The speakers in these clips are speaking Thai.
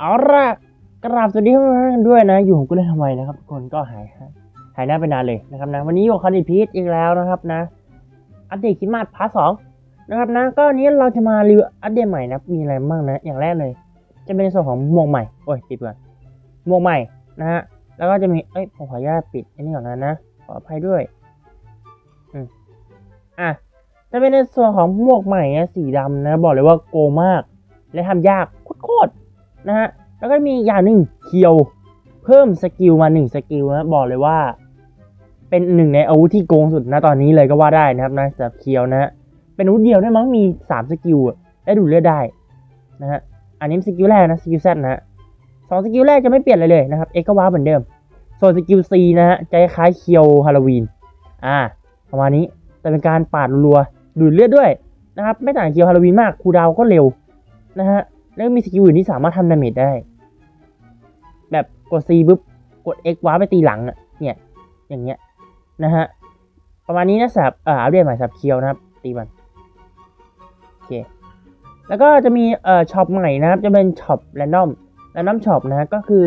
เอาละกราบสวัสดีทุกท่านด้วยนะ อยู่ของกูได้ทำไมนะครับทุกคนก็หายหายหน้าไปนานเลยนะครับนะวันนี้อยู่คันดิพีทอีกแล้วนะครับนะ อัปเดตคิดมาสพาร์ทสองนะครับนะ ก็วันนี้เราจะมารีวิวอัปเดตใหม่นะมีอะไรบ้างนะ อย่างแรกเลย จะเป็นในส่วนของหมวกใหม่โอ้ยปิดก่อนหมวกใหม่นะฮะแล้วก็จะมีเอ้ยผมขออนุญาตปิดอันนี้ก่อนนะนะขออภัยด้วยอืมอะจะเป็นในส่วนของหมวกใหม่นะสีดำนะ บอกเลยว่าโกงมาก และทำยากโคตร นะฮะ แล้วก็มีอย่างหนึ่งเคียว เพิ่มสกิลมาหนึ่งสกิลนะบอกเลยว่า เป็นหนึ่งในอาวุธที่โกงสุดนะตอนนี้เลยก็ว่าได้นะครับนะสำหรับเคียวนะฮะ เป็นอาวุธเดียวได้มั้งมีสามสกิลอะและดูดเลือดได้นะฮะ อันนี้สกิลแรกนะสกิลแซนะฮะสองสกิลแรกจะไม่เปลี่ยนอะไรเลยนะครับ เอ็กก็ว้าเหมือนเดิม ส่วนสกิลซีนะฮะจะคล้ายเคียวฮาโลวีน อ่า ประมาณนี้ แต่เป็นการปาดรัวดูดเลือดด้วยนะครับ ไม่ต่างเคียวฮาโลวีนมาก คูดาวก็เร็วนะฮะ แล้วมีสกิลอื่นที่สามารถทำดาเมจได้ แบบกด C ปุ๊บกด X ว้าไปตีหลังอะเนี่ย อย่างเงี้ยนะฮะ ประมาณนี้นะสับเอ่ออัปเดตใหม่สับเคียวนะครับ ตีมัน โอเค แล้วก็จะมีเอ่อช็อปใหม่นะครับ จะเป็นช็อปแรนดอมแรนดอมช็อปนะฮะก็คือ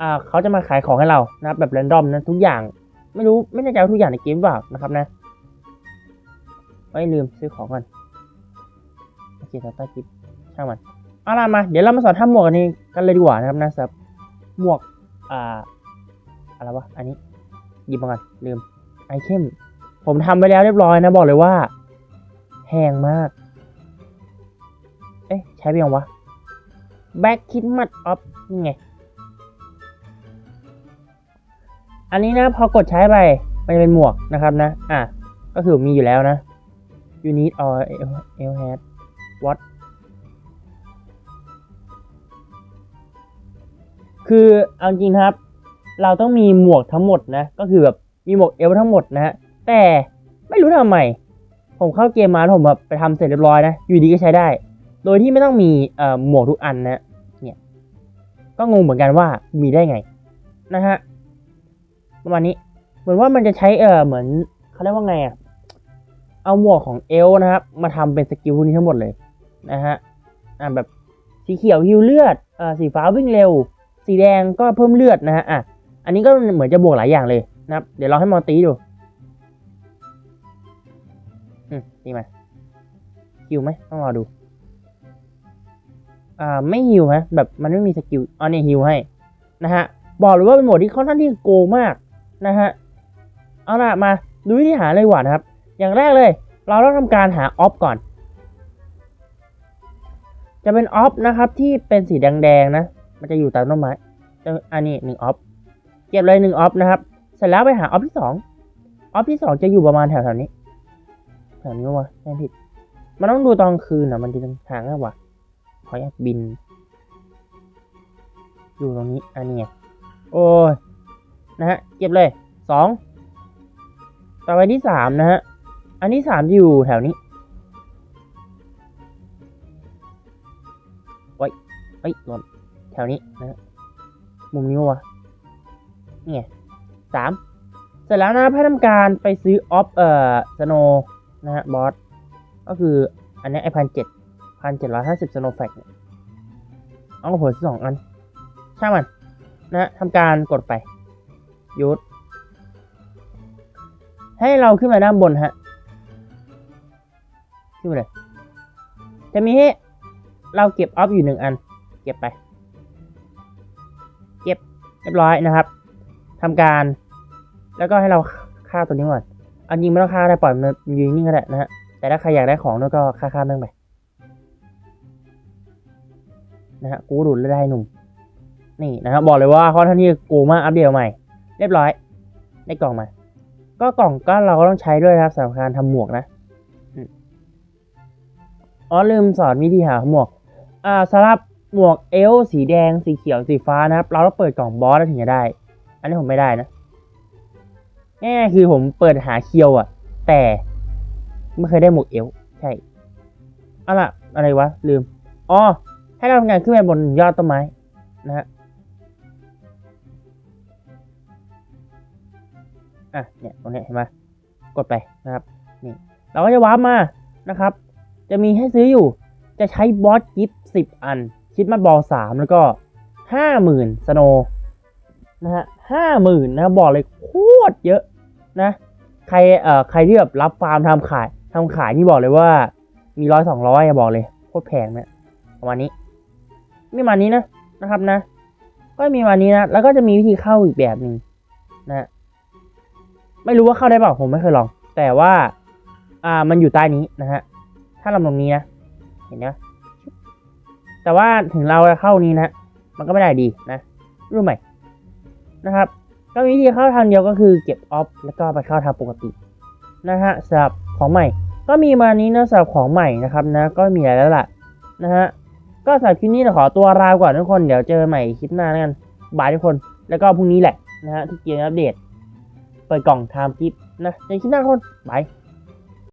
อ่าเขาจะมาขายของให้เรานะครับแบบแรนดอมนะทุกอย่าง ไม่รู้ไม่แน่ใจว่าทุกอย่างในเกมหรอเปล่านะครับนะไม่ลืมซื้อของก่อนโอเคต่อใต้คลิปช่างมัน เอาล่ะมา เดี๋ยวเรามาสอนทำหมวกอันนี้กันเลยดีกว่านะครับนะครับ หมวก อ่า อะไรวะ อันนี้หยิบมาก่อนลืม ไอเทมผมทำไปแล้วเรียบร้อยนะ บอกเลยว่าแพงมาก เอ๊ะ ใช้ไปยังวะ Back k i d m a t Off นี่ไง อันนี้นะพอกดใช้ไป มันจะเป็นหมวกนะครับนะ อะ ก็คือมีอยู่แล้วนะ You need all L hat what คือเอาจริงครับ เราต้องมีหมวกทั้งหมดนะ ก็คือแบบมีหมวกเอลทั้งหมดนะฮะ แต่ไม่รู้ทำไม ผมเข้าเกมมาแล้วผมแบบไปทำเสร็จเรียบร้อยนะ อยู่ดีก็ใช้ได้ โดยที่ไม่ต้องมีเอ่อหมวกทุกอันนะ เนี่ย ก็งงเหมือนกันว่ามีได้ไงนะฮะ ประมาณนี้ เหมือนว่ามันจะใช้เอ่อเหมือนเขาเรียกว่าไงอะเอาหมวกของเอลนะครับ มาทำเป็นสกิลพวกนี้ทั้งหมดเลยนะฮะ อ่าแบบสีเขียวฮิวเลือด อ่าสีฟ้าวิ่งเร็ว สีแดงก็เพิ่มเลือดนะฮะอะอันนี้ก็เหมือนจะบวกหลายอย่างเลยนะครับ เดี๋ยวเราให้มอนตีดูอืมตีมาฮิวไหมต้องรอดู อ่าไม่ฮิวฮะแบบมันไม่มีสกิลอ๋อเนี่ยฮิวให้นะฮะบอกเลยว่าเป็นโหมดที่ค่อนข้างที่โกมากนะฮะเอาล่ะมาดูวิธีหาเลยดีกว่านะครับ อย่างแรกเลย เราต้องทำการหาออฟก่อน จะเป็นออฟนะครับที่เป็นสีแดงๆนะ มันจะอยู่ตามต้นไม้อันนี้หนึ่งออฟเก็บเลยหนึ่งออฟนะครับ เสร็จแล้วไปหาออฟที่สองออฟที่สองจะอยู่ประมาณแถวๆนี้แถวนี้วะไม่ผิด มันต้องดูตอนคืนอะมันจะทางอะวะขออยากบิน อยู่ตรงนี้อันนี้โอ้ยนะฮะเก็บเลยสองต่อไปที่สามนะฮะ อันที่สามจะอยู่แถวนี้ไว้เอ้หล่น แถวนี้นะฮะมุมนี้วะนี่ไงสามเสร็จแล้วนะครับให้ทำการไปซื้อออฟเอ่อสโนนะฮะบอสก็คืออันนี้ไอพันเจ็ดพันเจ็ดร้อยห้าสิบสโนแฟกเนี่ยเอาผลสองอัน ช่างมันนะฮะทำการกดไปยุดให้เราขึ้นมาด้านบนฮะขึ้นมาเลยจะมีให้เราเก็บออฟอยู่หนึ่งอัน เก็บไป เรียบร้อยนะครับทำการ แล้วก็ให้เราฆ่าตัวนี้ก่อนอันจริงไม่ต้องฆ่าได้ปล่อยมันยืนนิ่งก็ได้นะฮะแต่ถ้าใครอยากได้ของด้วยก็ฆ่าฆ่าแม่งไปนะฮะกูดูดเลือดได้หนุ่มนี่นะครับบอกเลยว่าค่อนข้างที่กูมากอัปเดตใหม่ เรียบร้อยได้กล่องมา ก็กล่องก็เราก็ต้องใช้ด้วยนะครับสำหรับการทำหมวกนะอ๋อลืมสอนวิธีหาหมวกอ่าสำหรับ หมวกเอลสีแดงสีเขียวสีฟ้านะครับ เราต้องเปิดกล่องบอสแล้วถึงจะได้ อันนี้ผมไม่ได้นะง่ายๆคือผมเปิดหาเคียวอะแต่ไม่เคยได้หมวกเอลใช่เอาล่ะอะไรวะ ลืมอ๋อให้เราทำงานขึ้นไปบนยอดต้นไม้นะฮะอะเนี่ยตรงนี้เห็นไหมกดไปนะครับนี่เราก็จะวาร์ปมานะครับ จะมีให้ซื้ออยู่จะใช้บอสกิฟต์สิบอัน คิดมาบอลสามแล้วก็ห้าหมื่นสโนนะฮะห้าหมื่นนะบอกเลยโคตรเยอะนะ ใครเอ่อใครที่แบบรับฟาร์มทำขายทำขายนี่บอกเลยว่า มีร้อยสองร้อยบอกเลยโคตรแพงเนี่ยประมาณนี้มีมานี้นะนะครับนะ ก็มีมานี้นะแล้วก็จะมีวิธีเข้าอีกแบบหนึ่งนะฮะไม่รู้ว่าเข้าได้เปล่าผมไม่เคยลอง แต่ว่า อ่ามันอยู่ใต้นี้นะฮะถ้าลำตรงนี้นะเห็นไหม แต่ว่าถึงเราจะเข้านี้นะ มันก็ไม่ได้ดีนะรู้ไหมนะครับ ก็มีวิธีเข้าทางเดียวก็คือเก็บออฟแล้วก็ไปเข้าทางปกตินะฮะสำหรับของใหม่ ก็มีมานี้นะสำหรับของใหม่นะครับนะ ก็มีอะไรแล้วล่ะนะฮะก็สำหรับคลิปนี้ขอตัวลาไปก่อนทุกคนเดี๋ยวเจอกันใหม่คลิปหน้าแล้วกันบายทุกคนแล้วก็พรุ่งนี้แหละนะฮะที่เกียร์อัปเดตเปิดกล่องไทม์คลิปนะในคลิปหน้าทุกคนบาย